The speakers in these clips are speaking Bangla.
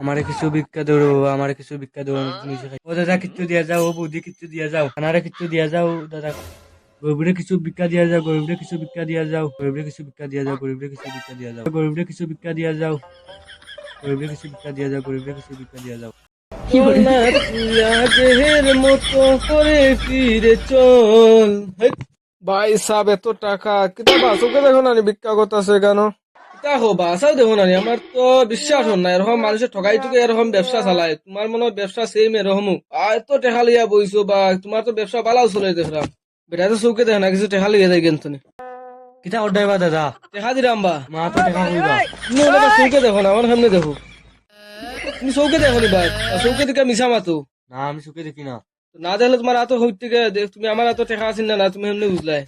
আমারে কিছু ভিক্ষা দেবো আমারে কিছু ভিক্ষা দেবো ও দাদা কিছু দিয়া যাও ও বৌদি কিছু দিয়া যাও। আনারে কিছু দিয়া যাও দাদা। গরিবরে কিছু ভিক্ষা দিয়া যাও গরিবরে কিছু ভিক্ষা দিয়া যাও। গরিবরে কিছু ভিক্ষা দিয়া যাও গরিবরে কিছু ভিক্ষা দিয়া যাও। গরিবরে কিছু ভিক্ষা দিয়া যাও। গরিবরে কিছু ভিক্ষা দিয়া যাও গরিবরে কিছু ভিক্ষা দিয়া যাও। মতো করে ফিরে চল। ভাই সাব এত টাকা। কিতা বাসুকে দেখো না ভিক্ষা করতেছে কেন? বাসাও দেখো না আমার তো বিশ্বাস হন না এরকম মানুষের ঠকাই টুকে এরকম ব্যবসা চালায় তোমার মনে হয় ব্যবসা সেম এরকম আর লিয়া বইছো বা তোমার তো ব্যবসা ভালো চলে দেখলাম বেটা তো চৌকে দেখে না কিছু যায় কিন্তু কিতা অর্ডাইবা দাদা? টেকা দিলাম বা মা তো কইবা তুমি ওটা চৌকে দেখো না আমার সামনে দেখো। তুমি চৌকে দেখো নি ভাই চৌকে দিকে মিশা মাতো। না আমি চোখে দেখি না। না দেখলে তোমার এত হইতে তুমি আমার এত টেকা আছেন না তুমি এমনি বুঝলাই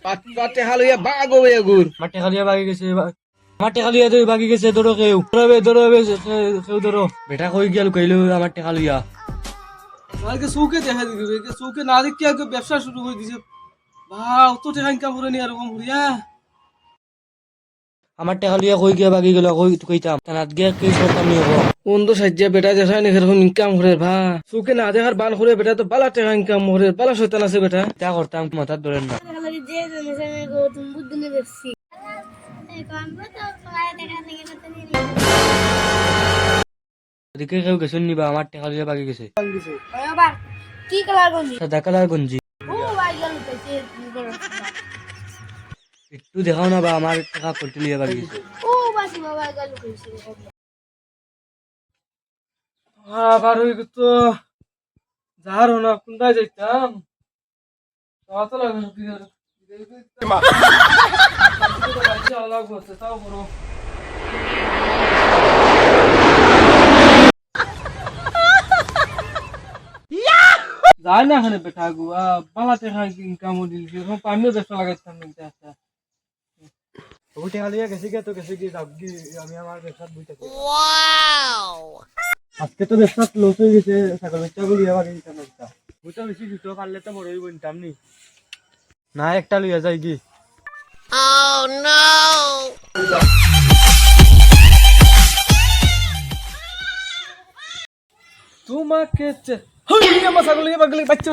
টেকা লইয়া বাগ হইয়া আমার টেকা লিয়া বাগি গেছে বা- আমার টেকা তো বাগি গেছে ধরো কেউ। ধরবে ধরবে কেউ ধরো। বেটা কই গেল কইলো আমার টেকা চৌকে দেখা দিবি চৌকে না দেখি আগে ব্যবসা শুরু করে দিছে। বা অত টেকা ইনকাম করে নি এরকম করিয়া আমার টেকা কই গিয়া বাগি গেল কই কইতাম। তানাত গিয়া কি করতাম নি হব বন্ধ সাজ্জা বেটা দেখায় না এরকম ইনকাম করে ভা চৌকে না দেখার বান করে বেটা তো বালা টেকা ইনকাম করে বালা শয়তান আছে বেটা। তা করতাম মাথার ধরেন না। যে জেনে গৌতম বুদ্ধ নিয়ে দেখছি। এদিকে কেউ গেছেন নিবা আমার টেকা লিয়া বাগি গেছে আবার কি কালার গঞ্জি সাদা কালার গঞ্জি ও ভাই গেল তাইছে একটু দেখাও না বা আমার টাকা পল্টি লিয়া বাগি গেছে ও বাসি বাবা গেল কইছে আবার ওই তো যার না কোনটায় যাইতাম তাও তো লাগে কি আর লাগবো তাও করো যাই না এখানে বেটা গো বালা টেকা ইনকাম দিল এরকম আমিও ব্যবসা লাগাইতাম নিতে আসতে ও টেকা লিয়া গেছে গিয়া তো গেছে গিয়ে যাও গিয়ে আমি আমার ব্যবসা বই থাকি আজকে তো ব্যবসা লস হয়ে গেছে ছাগল বাচ্চা গুলো লিয়া বাগি দিতাম একটা বুঝতে বেশি দুটো পারলে তো বড়ই বনতাম নি না একটা লইয়া যাই কি তোমাকে চে- হই, আমার ছাগল লিয়ে বাগলে বাচ্চা